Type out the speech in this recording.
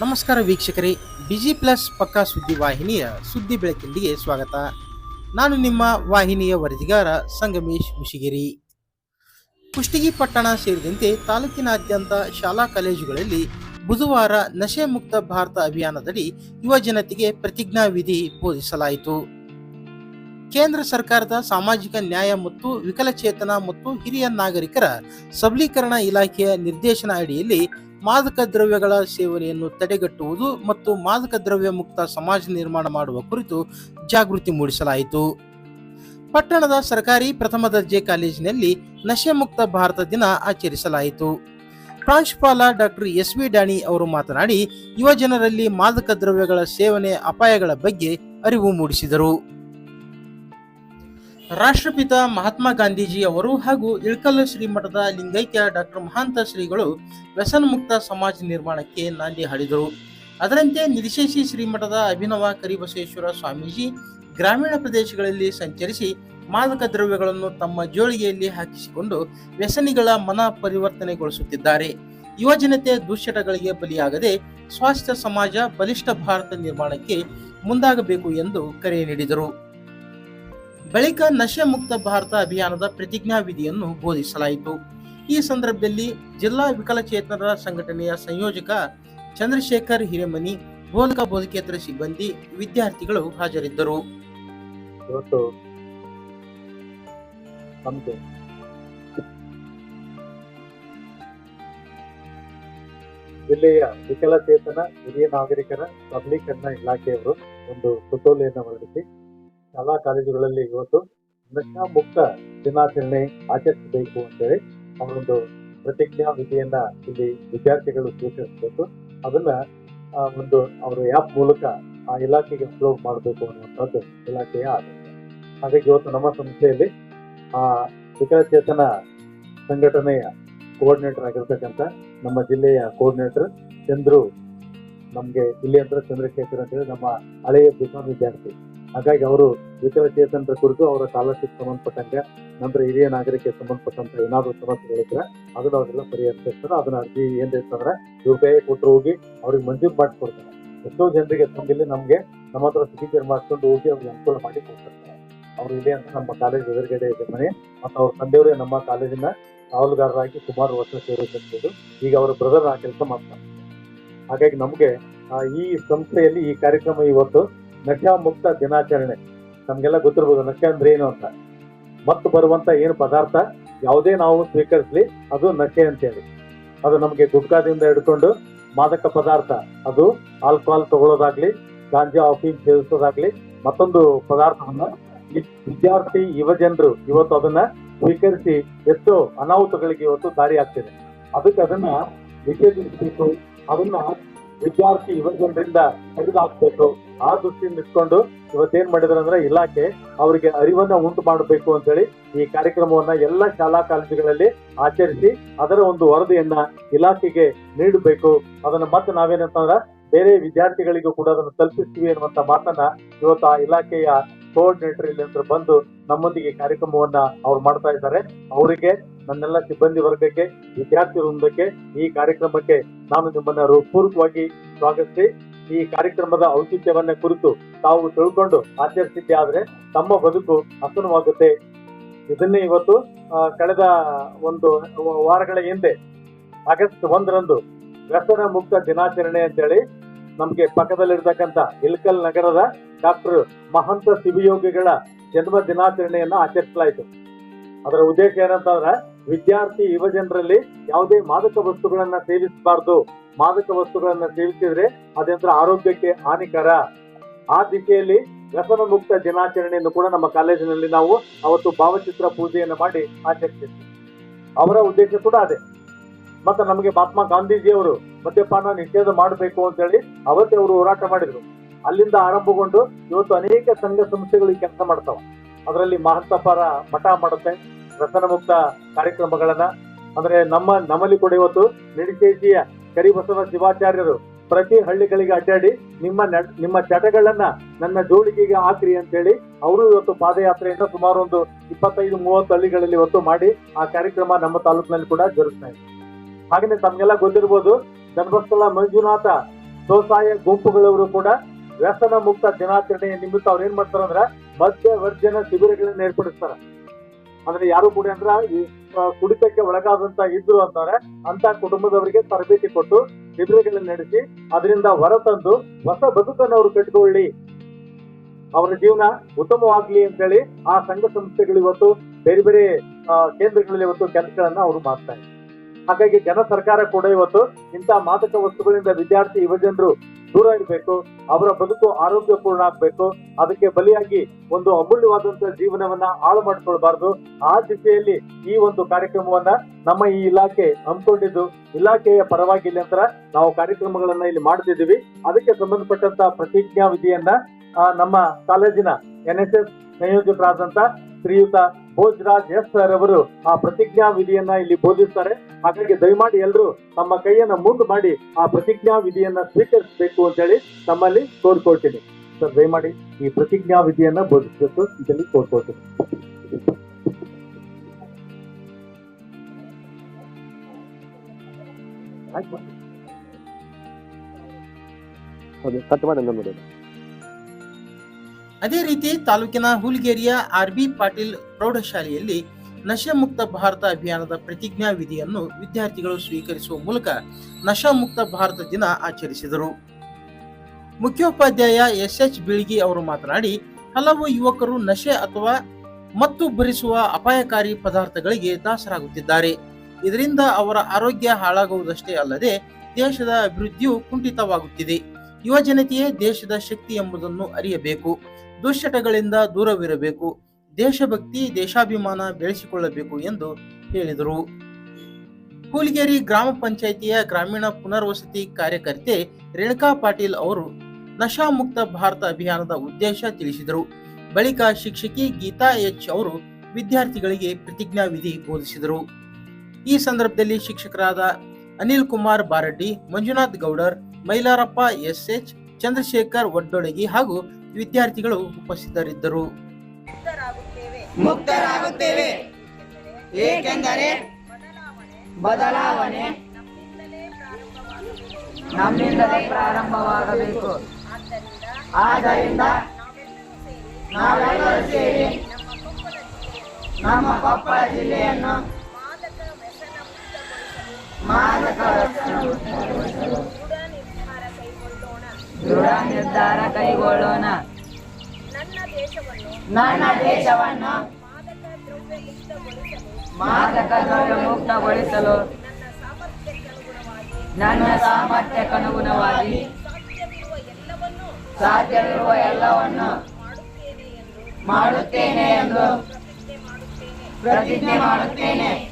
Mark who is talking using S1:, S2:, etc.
S1: ನಮಸ್ಕಾರ ವೀಕ್ಷಕರೇ, busy plus ಪಕ್ಕಾ ಸುದ್ದಿ ವಾಹಿನಿಯ ಸುದ್ದಿ ಬೆಳಕಿಂದಿಗೆ ಸ್ವಾಗತ. ನಾನು ನಿಮ್ಮ ವಾಹಿನಿಯ ವರದಿಗಾರ ಸಂಗಮೇಶ್ ಮುಷಿಗಿರಿ. ಕುಷ್ಟಗಿ ಪಟ್ಟಣ ಸೇರಿದಂತೆ ತಾಲೂಕಿನಾದ್ಯಂತ ಶಾಲಾ ಕಾಲೇಜುಗಳಲ್ಲಿ ಬುಧವಾರ ನಶೆ ಮುಕ್ತ ಭಾರತ ಅಭಿಯಾನದಡಿ ಯುವ ಜನತೆಗೆ ಪ್ರತಿಜ್ಞಾ ವಿಧಿ ಬೋಧಿಸಲಾಯಿತು. ಕೇಂದ್ರ ಸರ್ಕಾರದ ಸಾಮಾಜಿಕ ನ್ಯಾಯ ಮತ್ತು ವಿಕಲಚೇತನ ಮತ್ತು ಹಿರಿಯ ನಾಗರಿಕರ ಸಬಲೀಕರಣ ಇಲಾಖೆಯ ನಿರ್ದೇಶನ ಅಡಿಯಲ್ಲಿ ಮಾದಕ ದ್ರವ್ಯಗಳ ಸೇವನೆಯನ್ನು ತಡೆಗಟ್ಟುವುದು ಮತ್ತು ಮಾದಕ ದ್ರವ್ಯ ಮುಕ್ತ ಸಮಾಜ ನಿರ್ಮಾಣ ಮಾಡುವ ಕುರಿತು ಜಾಗೃತಿ ಮೂಡಿಸಲಾಯಿತು. ಪಟ್ಟಣದ ಸರ್ಕಾರಿ ಪ್ರಥಮ ದರ್ಜೆ ಕಾಲೇಜಿನಲ್ಲಿ ನಶೆ ಮುಕ್ತ ಭಾರತ ದಿನ ಆಚರಿಸಲಾಯಿತು. ಪ್ರಾಂಶುಪಾಲ ಡಾಕ್ಟರ್ ಎಸ್ ವಿ ಡಾಣಿ ಅವರು ಮಾತನಾಡಿ, ಯುವ ಜನರಲ್ಲಿ ಮಾದಕ ದ್ರವ್ಯಗಳ ಸೇವನೆ ಅಪಾಯಗಳ ಬಗ್ಗೆ ಅರಿವು ಮೂಡಿಸಿದರು. ರಾಷ್ಟ್ರಪಿತ ಮಹಾತ್ಮ ಗಾಂಧೀಜಿ ಅವರು ಹಾಗೂ ಇಳಕಲ್ಲ ಶ್ರೀಮಠದ ಲಿಂಗೈಕ್ಯ ಡಾಕ್ಟರ್ ಮಹಾಂತ ಶ್ರೀಗಳು ವ್ಯಸನ ಮುಕ್ತ ಸಮಾಜ ನಿರ್ಮಾಣಕ್ಕೆ ನಾಂದಿ ಹಾಡಿದರು. ಅದರಂತೆ ನಿರಿಶೇಷಿ ಶ್ರೀಮಠದ ಅಭಿನವ ಕರಿಬಸವೇಶ್ವರ ಸ್ವಾಮೀಜಿ ಗ್ರಾಮೀಣ ಪ್ರದೇಶಗಳಲ್ಲಿ ಸಂಚರಿಸಿ ಮಾದಕ ದ್ರವ್ಯಗಳನ್ನು ತಮ್ಮ ಜೋಳಿಗೆಯಲ್ಲಿ ಹಾಕಿಸಿಕೊಂಡು ವ್ಯಸನಿಗಳ ಮನ ಪರಿವರ್ತನೆಗೊಳಿಸುತ್ತಿದ್ದಾರೆ. ಯುವ ಜನತೆ ದುಶ್ಚಟಗಳಿಗೆ ಬಲಿಯಾಗದೆ ಸ್ವಾಸ್ಥ್ಯ ಸಮಾಜ ಬಲಿಷ್ಠ ಭಾರತ ನಿರ್ಮಾಣಕ್ಕೆ ಮುಂದಾಗಬೇಕು ಎಂದು ಕರೆ ನೀಡಿದರು. ಬಳಿಕ ನಶೆ ಮುಕ್ತ ಭಾರತ ಅಭಿಯಾನದ ಪ್ರತಿಜ್ಞಾ ವಿಧಿಯನ್ನು ಬೋಧಿಸಲಾಯಿತು. ಈ ಸಂದರ್ಭದಲ್ಲಿ ಜಿಲ್ಲಾ ವಿಕಲಚೇತನರ ಸಂಘಟನೆಯ ಸಂಯೋಜಕ ಚಂದ್ರಶೇಖರ್ ಹಿರೇಮನಿ, ಬೋಧಕ ಬೋಧಕೇತರ ಸಿಬ್ಬಂದಿ, ವಿದ್ಯಾರ್ಥಿಗಳು ಹಾಜರಿದ್ದರು.
S2: ಜಿಲ್ಲೆಯ ವಿಕಲಚೇತನ ಹಿರಿಯ ನಾಗರಿಕರ ಸಬಲೀಕರಣ ಇಲಾಖೆಯವರು ಒಂದು ಸುತ್ತೋಲೆಯನ್ನು ಹೊರಡಿಸಿ ಶಾಲಾ ಕಾಲೇಜುಗಳಲ್ಲಿ ಇವತ್ತು ನಶಾ ಮುಕ್ತ ದಿನಾಚರಣೆ ಆಚರಿಸಬೇಕು ಅಂತೇಳಿ ಅವರೊಂದು ಪ್ರತಿಜ್ಞಾ ವಿಧಿಯನ್ನ ಇಲ್ಲಿ ವಿದ್ಯಾರ್ಥಿಗಳು ಸ್ವೀಕರಿಸಬೇಕು ಅದನ್ನ ಒಂದು ಅವರ ಆ್ಯಪ್ ಮೂಲಕ ಆ ಇಲಾಖೆಗೆ ಅಪ್ಲೋಡ್ ಮಾಡಬೇಕು ಅನ್ನುವಂಥದ್ದು ಇಲಾಖೆಯ ಆದೇಶ. ಹಾಗಾಗಿ ಇವತ್ತು ನಮ್ಮ ಸಂಸ್ಥೆಯಲ್ಲಿ, ಆ ವಿಕಲಚೇತನ ಸಂಘಟನೆಯ ಕೋಆರ್ಡಿನೇಟರ್ ಆಗಿರ್ತಕ್ಕಂಥ ನಮ್ಮ ಜಿಲ್ಲೆಯ ಕೋಆರ್ಡಿನೇಟರ್ ಚಂದ್ರು, ನಮಗೆ ಇಲ್ಲಿ ಅಂದ್ರೆ ಚಂದ್ರಶೇಖರ್ ಅಂತೇಳಿ ನಮ್ಮ ಹಳೆಯ ಬಿಕಾಂ ವಿದ್ಯಾರ್ಥಿ. ಹಾಗಾಗಿ ಅವರು ವಿಕಲಚೇತನರ ಕುರಿತು ಅವರ ಸ್ಕಾಲರ್ಶಿಪ್ ಸಂಬಂಧಪಟ್ಟಂಗೆ ನಂತರ ಹಿರಿಯ ನಾಗರಿಕರಿಗೆ ಸಂಬಂಧಪಟ್ಟಂತ ಏನಾದರೂ ಸಮಸ್ಯೆಗಳಿದ್ರೆ ಅದನ್ನ ಅವರೆಲ್ಲ ಪರಿಹರಿಸ್ತಾರೆ ಅದನ್ನ ಅರ್ಜಿ ಏನ್ ಇರ್ತಂದ್ರೆ ಪಿ ಐ ಕೊಟ್ಟರು ಹೋಗಿ ಅವ್ರಿಗೆ ಮಂಜೂರು ಮಾಡಿಕೊಡ್ತಾರೆ ಎಷ್ಟೋ ಜನರಿಗೆ ತಂದಿಲ್ಲಿ ನಮ್ಗೆ ನಮ್ಮ ಹತ್ರ ಸಿಗ್ನೇಚರ್ ಮಾಡ್ಕೊಂಡು ಹೋಗಿ ಅವ್ರಿಗೆ ಅನುಕೂಲ ಮಾಡಿ ಕೊಡ್ತಾರೆ. ಅವ್ರು ಇದೆ ಅಂತ ನಮ್ಮ ಕಾಲೇಜ್ ಎದುರುಗಡೆ ಇದೆ ಮನೆ. ಮತ್ತು ಅವ್ರ ತಂದೆಯವರೇ ನಮ್ಮ ಕಾಲೇಜಿನ ಕಾವಲುಗಾರರಾಗಿ ಸುಮಾರು ವರ್ಷ ಸಲ್ಲಿಸಿದ್ದು ಈಗ ಅವರ ಬ್ರದರ್ ಆ ಕೆಲಸ ಮಾಡ್ತಾರೆ. ಹಾಗಾಗಿ ನಮ್ಗೆ ಈ ಸಂಸ್ಥೆಯಲ್ಲಿ ಈ ಕಾರ್ಯಕ್ರಮ ಇವತ್ತು ನಶಾ ಮುಕ್ತ ದಿನಾಚರಣೆ. ನಮಗೆಲ್ಲ ಗೊತ್ತಿರ್ಬೋದು, ನಶೆ ಅಂದ್ರೆ ಏನು ಅಂತ. ಮತ್ತು ಬರುವಂತ ಏನು ಪದಾರ್ಥ ಯಾವುದೇ ನಾವು ಸ್ವೀಕರಿಸಲಿ, ಅದು ನಶೆ ಅಂತೇಳಿ. ಅದು ನಮಗೆ ಗುಟ್ಕಾದಿಂದ ಹಿಡ್ಕೊಂಡು ಮಾದಕ ಪದಾರ್ಥ, ಅದು ಆಲ್ಕೋಹಾಲ್ ತಗೊಳ್ಳೋದಾಗ್ಲಿ, ಗಾಂಜಾ ಆಫೀಸ್ ಸೇವಿಸೋದಾಗ್ಲಿ, ಮತ್ತೊಂದು ಪದಾರ್ಥವನ್ನ ವಿದ್ಯಾರ್ಥಿ, ಯುವ ಜನರು ಇವತ್ತು ಅದನ್ನ ಸ್ವೀಕರಿಸಿ ಎಷ್ಟೋ ಅನಾಹುತಗಳಿಗೆ ಇವತ್ತು ದಾರಿ ಆಗ್ತಿದೆ. ಅದಕ್ಕೆ ಅದನ್ನ ನಿಷೇಧಿಸಬೇಕು, ಅದನ್ನ ವಿದ್ಯಾರ್ಥಿ, ಯುವ ಜನರಿಂದ ಆ ದೃಷ್ಟಿಯಿಂದ ಇಟ್ಕೊಂಡು ಇವತ್ತೇನ್ ಮಾಡಿದಾರೆ ಇಲಾಖೆ ಅವರಿಗೆ ಅರಿವನ್ನ ಉಂಟು ಮಾಡಬೇಕು ಅಂತ ಹೇಳಿ ಈ ಕಾರ್ಯಕ್ರಮವನ್ನ ಎಲ್ಲ ಶಾಲಾ ಕಾಲೇಜುಗಳಲ್ಲಿ ಆಚರಿಸಿ ಅದರ ಒಂದು ವರದಿಯನ್ನ ಇಲಾಖೆಗೆ ನೀಡಬೇಕು. ಅದನ್ನ ಮತ್ತೆ ನಾವೇನಂತಂದ್ರೆ ಬೇರೆ ವಿದ್ಯಾರ್ಥಿಗಳಿಗೂ ಕೂಡ ಅದನ್ನು ತಲುಪಿಸ್ತೀವಿ ಅನ್ನುವಂತ ಮಾತನ್ನ ಇವತ್ತು ಆ ಇಲಾಖೆಯ ಕೋಆರ್ಡಿನೇಟರ್ ಇಲ್ಲಿ ಬಂದು ನಮ್ಮೊಂದಿಗೆ ಕಾರ್ಯಕ್ರಮವನ್ನ ಅವ್ರು ಮಾಡ್ತಾ ಇದ್ದಾರೆ. ಅವರಿಗೆ, ನನ್ನೆಲ್ಲ ಸಿಬ್ಬಂದಿ ವರ್ಗಕ್ಕೆ, ವಿದ್ಯಾರ್ಥಿ ವೃಂದಕ್ಕೆ ಈ ಕಾರ್ಯಕ್ರಮಕ್ಕೆ ನಾನು ನಿಮ್ಮನ್ನ ಹೃತ್ಪೂರ್ವಕವಾಗಿ ಸ್ವಾಗತಿಸಿ ಈ ಕಾರ್ಯಕ್ರಮದ ಔಚಿತ್ಯವನ್ನ ಕುರಿತು ತಾವು ತಿಳ್ಕೊಂಡು ಆಚರಿಸಿದ್ದೆ ಆದ್ರೆ ತಮ್ಮ ಬದುಕು ಹಸನವಾಗುತ್ತೆ. ಇದನ್ನೇ ಇವತ್ತು ಕಳೆದ ಒಂದು ವಾರಗಳ ಹಿಂದೆ ಆಗಸ್ಟ್ ಒಂದರಂದು ವ್ಯಸನ ಮುಕ್ತ ದಿನಾಚರಣೆ ಅಂತೇಳಿ ನಮ್ಗೆ ಪಕ್ಕದಲ್ಲಿರ್ತಕ್ಕಂಥ ಇಲ್ಕಲ್ ನಗರದ ಡಾಕ್ಟರ್ ಮಹಂತ ಶಿವಯೋಗಿಗಳ ಜನ್ಮ ದಿನಾಚರಣೆಯನ್ನ ಆಚರಿಸಲಾಯಿತು. ಅದರ ಉದ್ದೇಶ ಏನಂತಂದ್ರೆ ವಿದ್ಯಾರ್ಥಿ ಯುವ ಜನರಲ್ಲಿ ಯಾವುದೇ ಮಾದಕ ವಸ್ತುಗಳನ್ನ ಸೇವಿಸಬಾರ್ದು. ಮಾದಕ ವಸ್ತುಗಳನ್ನ ಸೇವಿಸಿದ್ರೆ ಅದೆಂದ್ರೆ ಆರೋಗ್ಯಕ್ಕೆ ಹಾನಿಕರ. ಆ ದಿಶೆಯಲ್ಲಿ ವ್ಯಸನ ಮುಕ್ತ ದಿನಾಚರಣೆಯನ್ನು ಕೂಡ ನಮ್ಮ ಕಾಲೇಜಿನಲ್ಲಿ ನಾವು ಅವತ್ತು ಭಾವಚಿತ್ರ ಪೂಜೆಯನ್ನು ಮಾಡಿ ಆಚರಿಸಿದ್ವಿ. ಅವರ ಉದ್ದೇಶ ಕೂಡ ಅದೇ. ಮತ್ತೆ ನಮಗೆ ಮಹಾತ್ಮ ಗಾಂಧೀಜಿಯವರು ಮದ್ಯಪಾನ ನಿಷೇಧ ಮಾಡಬೇಕು ಅಂತ ಹೇಳಿ ಅವತ್ತೇ ಅವರು ಹೋರಾಟ ಮಾಡಿದ್ರು. ಅಲ್ಲಿಂದ ಆರಂಭಗೊಂಡು ಇವತ್ತು ಅನೇಕ ಸಂಘ ಸಂಸ್ಥೆಗಳು ಕೆಲಸ ಮಾಡ್ತಾವ. ಅದರಲ್ಲಿ ಮಹಂತಪರ ಮಠ ಮಾಡುತ್ತೆ ವ್ಯಸನ ಮುಕ್ತ ಕಾರ್ಯಕ್ರಮಗಳನ್ನ, ಅಂದ್ರೆ ನಮ್ಮ, ನಮ್ಮಲ್ಲಿ ಕೂಡ ಇವತ್ತು ನಿಡಿಕೇಜಿಯ ಕರಿಬಸವ ಶಿವಾಚಾರ್ಯರು ಪ್ರತಿ ಹಳ್ಳಿಗಳಿಗೆ ಅಡ್ಡಾಡಿ ನಿಮ್ಮ ನಿಮ್ಮ ಚಟಗಳನ್ನ ನನ್ನ ಜೋಳಿಗೆಗೆ ಹಾಕ್ರಿ ಅಂತೇಳಿ ಅವರು ಇವತ್ತು ಪಾದಯಾತ್ರೆಯಿಂದ ಸುಮಾರು ಒಂದು ಇಪ್ಪತ್ತೈದು, ಮೂವತ್ತು ಹಳ್ಳಿಗಳಲ್ಲಿ ಇವತ್ತು ಮಾಡಿ ಆ ಕಾರ್ಯಕ್ರಮ ನಮ್ಮ ತಾಲೂಕಿನಲ್ಲಿ ಕೂಡ ಜರುಗ್ತಾ ಇದೆ. ಹಾಗೆ ತಮ್ಗೆಲ್ಲ ಗೊತ್ತಿರ್ಬೋದು ಧರ್ಮಸ್ಥಳ ಮಂಜುನಾಥ ಸ್ವಸಹಾಯ ಗುಂಪುಗಳವರು ಕೂಡ ವ್ಯಸನ ಮುಕ್ತ ದಿನಾಚರಣೆಯ ನಿಮಿತ್ತ ಅವ್ರು ಏನ್ ಮಾಡ್ತಾರಂದ್ರೆ ಮದ್ಯ ವರ್ಜನ ಶಿಬಿರಗಳನ್ನ ಏರ್ಪಡಿಸ್ತಾರ. ಅಂದ್ರೆ ಯಾರು ಕೂಡ ಅಂದ್ರ ಈ ಕುಡಿತಕ್ಕೆ ಒಳಗಾದಂತ ಇದ್ರು ಅಂತಾರೆ. ಅಂತ ಕುಟುಂಬದವರಿಗೆ ತರಬೇತಿ ಕೊಟ್ಟು ಶಿಬಿರಗಳನ್ನ ನಡೆಸಿ, ಅದರಿಂದ ಹೊರತಂದು ಹೊಸ ಬದುಕನ್ನು ಅವರು ಕಟ್ಟಿಕೊಳ್ಳಿ. ಅವರ ಜೀವನ ಉತ್ತಮವಾಗ್ಲಿ ಅಂತ ಹೇಳಿ ಆ ಸಂಘ ಸಂಸ್ಥೆಗಳು ಇವತ್ತು ಬೇರೆ ಬೇರೆ ಕೇಂದ್ರಗಳಲ್ಲಿ ಇವತ್ತು ಕೆಲಸಗಳನ್ನ ಅವರು ಮಾಡ್ತಾರೆ ಹಾಗಾಗಿ ಜನ ಸರ್ಕಾರ ಕೂಡ ಇವತ್ತು ಇಂತಹ ಮಾದಕ ವಸ್ತುಗಳಿಂದ ವಿದ್ಯಾರ್ಥಿ, ಯುವಜನರು ದೂರ ಇರಬೇಕು, ಅವರ ಬದುಕು ಆರೋಗ್ಯಪೂರ್ಣ ಆಗ್ಬೇಕು, ಅದಕ್ಕೆ ಬಲಿಯಾಗಿ ಒಂದು ಅಮೂಲ್ಯವಾದಂತಹ ಜೀವನವನ್ನ ಹಾಳು ಮಾಡ್ಕೊಳ್ಬಾರ್ದು. ಆ ದಿಶೆಯಲ್ಲಿ ಈ ಒಂದು ಕಾರ್ಯಕ್ರಮವನ್ನ ನಮ್ಮ ಈ ಇಲಾಖೆ ಹಮ್ಮಿಕೊಂಡಿದ್ದು, ಇಲಾಖೆಯ ಪರವಾಗಿ ನಂತರ ನಾವು ಕಾರ್ಯಕ್ರಮಗಳನ್ನ ಇಲ್ಲಿ ಮಾಡ್ತಿದ್ದೀವಿ. ಅದಕ್ಕೆ ಸಂಬಂಧಪಟ್ಟಂತ ಪ್ರತಿಜ್ಞಾ ವಿಧಿಯನ್ನ ನಮ್ಮ ಕಾಲೇಜಿನ ಎನ್ ಎಸ್ ಎಸ್ ಸಂಯೋಜಕರಾದಂತ ಶ್ರೀಯುತ ಭೋಜರಾಜ್ ಎಸ್ ಸರ್ ಅವರು ಆ ಪ್ರತಿಜ್ಞಾ ವಿಧಿಯನ್ನ ಇಲ್ಲಿ ಬೋಧಿಸ್ತಾರೆ. ಹಾಗಾಗಿ ದಯಮಾಡಿ ಎಲ್ಲರೂ ತಮ್ಮ ಕೈಯನ್ನ ಮುಂದೆ ಮಾಡಿ ಆ ಪ್ರತಿಜ್ಞಾ ವಿಧಿಯನ್ನ ಸ್ವೀಕರಿಸಬೇಕು ಅಂತ ಹೇಳಿ ತಮ್ಮಲ್ಲಿ ಕೋರ್ಕೊಳ್ತೀನಿ. ಸರ್, ದಯಮಾಡಿ ಈ ಪ್ರತಿಜ್ಞಾ ವಿಧಿಯನ್ನ ಬೋಧಿಸಬೇಕು ಅಂತೇಳಿ ಕೋರ್ಕೊಳ್ತೀನಿ.
S3: ಸತ್ಯವಾದ ನೋಡೋದು
S1: ಅದೇ ರೀತಿ ತಾಲೂಕಿನ ಹುಲ್ಗೇರಿಯ ಆರ್ ಬಿ ಪಾಟೀಲ್ ಪ್ರೌಢಶಾಲೆಯಲ್ಲಿ ನಶೆ ಮುಕ್ತ ಭಾರತ ಅಭಿಯಾನದ ಪ್ರತಿಜ್ಞಾ ವಿಧಿಯನ್ನು ವಿದ್ಯಾರ್ಥಿಗಳು ಸ್ವೀಕರಿಸುವ ಮೂಲಕ ನಶಾ ಮುಕ್ತ ಭಾರತ ದಿನ ಆಚರಿಸಿದರು. ಮುಖ್ಯೋಪಾಧ್ಯಾಯ ಎಸ್ ಎಚ್ ಬೀಳ್ಗಿ ಅವರು ಮಾತನಾಡಿ, ಹಲವು ಯುವಕರು ನಶೆ ಅಥವಾ ಮತ್ತು ಭರಿಸುವ ಅಪಾಯಕಾರಿ ಪದಾರ್ಥಗಳಿಗೆ ದಾಸರಾಗುತ್ತಿದ್ದಾರೆ. ಇದರಿಂದ ಅವರ ಆರೋಗ್ಯ ಹಾಳಾಗುವುದಷ್ಟೇ ಅಲ್ಲದೆ ದೇಶದ ಅಭಿವೃದ್ಧಿಯು ಕುಂಠಿತವಾಗುತ್ತಿದೆ. ಯುವ ಜನತೆಯೇ ದೇಶದ ಶಕ್ತಿ ಎಂಬುದನ್ನು ಅರಿಯಬೇಕು. ದುಶ್ಚಟಗಳಿಂದ ದೂರವಿರಬೇಕು, ದೇಶಭಕ್ತಿ, ದೇಶಾಭಿಮಾನ ಬೆಳೆಸಿಕೊಳ್ಳಬೇಕು ಎಂದು ಹೇಳಿದರು. ಕೂಲಿಗೇರಿ ಗ್ರಾಮ ಪಂಚಾಯಿತಿಯ ಗ್ರಾಮೀಣ ಪುನರ್ವಸತಿ ಕಾರ್ಯಕರ್ತೆ ರೇಣುಕಾ ಪಾಟೀಲ್ ಅವರು ನಶಾ ಮುಕ್ತ ಭಾರತ ಅಭಿಯಾನದ ಉದ್ದೇಶ ತಿಳಿಸಿದರು. ಬಳಿಕ ಶಿಕ್ಷಕಿ ಗೀತಾ ಎಚ್ ಅವರು ವಿದ್ಯಾರ್ಥಿಗಳಿಗೆ ಪ್ರತಿಜ್ಞಾ ವಿಧಿ ಬೋಧಿಸಿದರು. ಈ ಸಂದರ್ಭದಲ್ಲಿ ಶಿಕ್ಷಕರಾದ ಅನಿಲ್ ಕುಮಾರ್ ಬಾರಡ್ಡಿ, ಮಂಜುನಾಥ್ ಗೌಡರ್, ಮೈಲಾರಪ್ಪ ಎಸ್ ಎಚ್ ಚಂದ್ರಶೇಖರ್ ಒಡ್ಡೊಳಗಿ ಹಾಗೂ ವಿದ್ಯಾರ್ಥಿಗಳು ಉಪಸ್ಥಿತರಿದ್ದರು.
S4: ಮುಕ್ತರಾಗುತ್ತೇವೆ.
S5: ಮುಕ್ತರಾಗುತ್ತೇವೆ. ಏಕೆಂದರೆ ಬದಲಾವಣೆ
S4: ನಮ್ಮಿಂದಲೇ ಪ್ರಾರಂಭವಾಗಬೇಕು. ಆದ್ದರಿಂದ ನಾವೆಲ್ಲರೂ ಸೇರಿ
S5: ನಾವೆಲ್ಲರೂ ಸೇರಿ
S4: ನಮ್ಮ ಕೊಪ್ಪಳ ಜಿಲ್ಲೆಯನ್ನು
S5: ನಮ್ಮ ಕೊಪ್ಪಳ ಜಿಲ್ಲೆಯನ್ನು
S4: ಮಾದಕ ವ್ಯಸನ ಮುಕ್ತಗೊಳಿಸಲು
S5: ಮಾದಕ ವ್ಯಸನ
S4: ದೃಢ ನಿರ್ಧಾರ ಕೈಗೊಳ್ಳೋಣ. ನನ್ನ ದೇಶವನ್ನು
S5: ನನ್ನ ದೇಶವನ್ನು
S4: ಮಾದಕ ದ್ರವ್ಯ ಮುಕ್ತಗೊಳಿಸಲು ನನ್ನ ಸಾಮರ್ಥ್ಯಕ್ಕನುಗುಣವಾಗಿ ಸಾಧ್ಯವಿರುವ ಎಲ್ಲವನ್ನೂ ಮಾಡುತ್ತೇನೆ ಎಂದು
S5: ಪ್ರತಿಜ್ಞೆ ಮಾಡುತ್ತೇನೆ.